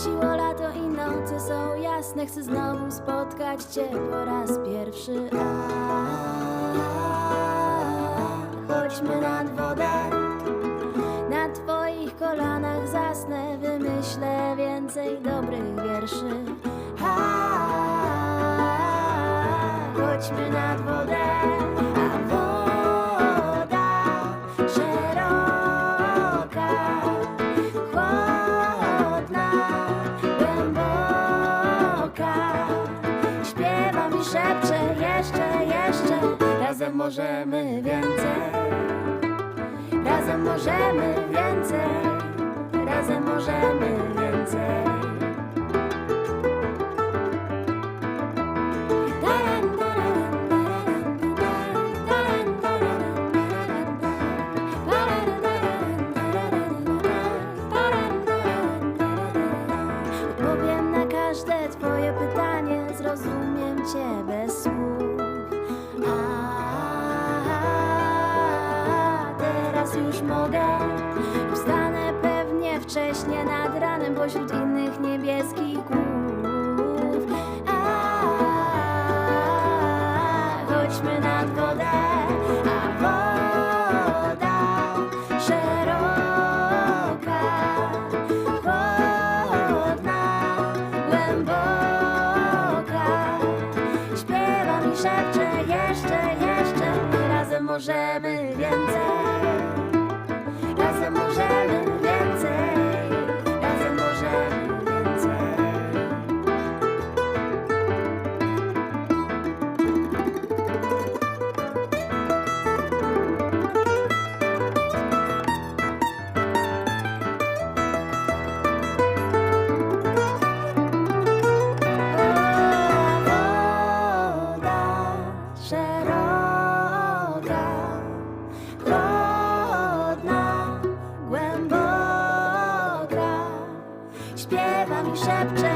Wróciło lato i noce są jasne. Chcę znowu spotkać cię po raz pierwszy. Chodźmy nad wodę. Na twoich kolanach zasnę. Wymyślę więcej dobrych wierszy. Chodźmy nad wodę. Razem możemy więcej. Razem możemy więcej, już mogę. Wstanę pewnie wcześnie nad ranem pośród innych niebieskich głów. A chodźmy nad wodę, a woda szeroka, chłodna, głęboka. Śpiewa mi, szepcze jeszcze, jeszcze Razem możemy więcej szepcze.